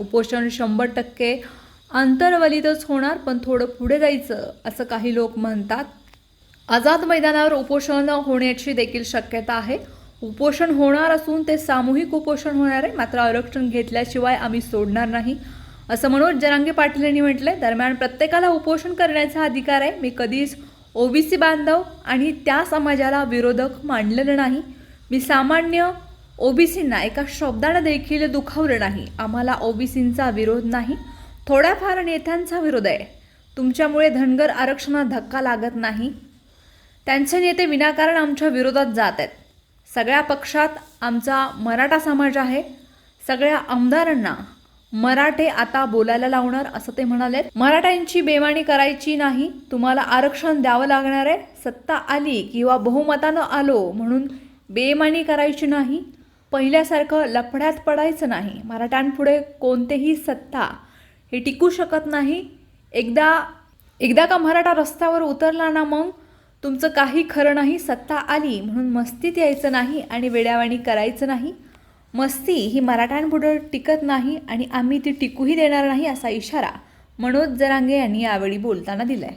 उपोषण शंभर टक्के अंतरवलीतच होणार पण थोडं पुढे जायचं असं काही लोक म्हणतात. आझाद मैदानावर उपोषण होण्याची देखील शक्यता आहे. उपोषण होणार असून ते सामूहिक उपोषण होणार आहे मात्र आरक्षण घेतल्याशिवाय आम्ही सोडणार नाही. असं मनोज जरांगे पाटील यांनी म्हटलंय दरम्यान प्रत्येकाला उपोषण करण्याचा अधिकार आहे. मी कधीच ओबीसी बांधव आणि त्या समाजाला विरोधक मानलेलं नाही. मी सामान्य ओबीसींना एका शब्दानं देखील दुखावलं नाही. आम्हाला ओबीसींचा विरोध नाही. थोड्याफार नेत्यांचा विरोध आहे. तुमच्यामुळे धनगर आरक्षणात धक्का लागत नाही. त्यांचे नेते विनाकारण आमच्या विरोधात जात आहेत. सगळ्या पक्षात आमचा मराठा समाज आहे. सगळ्या आमदारांना मराठे आता बोलायला लावणार असं ते म्हणाले मराठ्यांची बेमानी करायची नाही. तुम्हाला आरक्षण द्यावं लागणार आहे. सत्ता आली किंवा बहुमतानं आलो म्हणून बेमानी करायची नाही. पहिल्यासारखं लफड्यात पडायचं नाही. मराठ्यांपुढे कोणतेही सत्ता हे टिकू शकत नाही. एकदा एकदा का मराठा रस्त्यावर उतरला ना मग तुमचं काही खरं नाही सत्ता आली म्हणून मस्तीत यायचं नाही आणि वेड्यावाणी करायचं नाही. मस्ती ही मराठ्यांपुढे टिकत नाही आणि आम्ही ती टिकूही देणार नाही असा इशारा मनोज जरांगे यांनी यावेळी बोलताना दिलाय.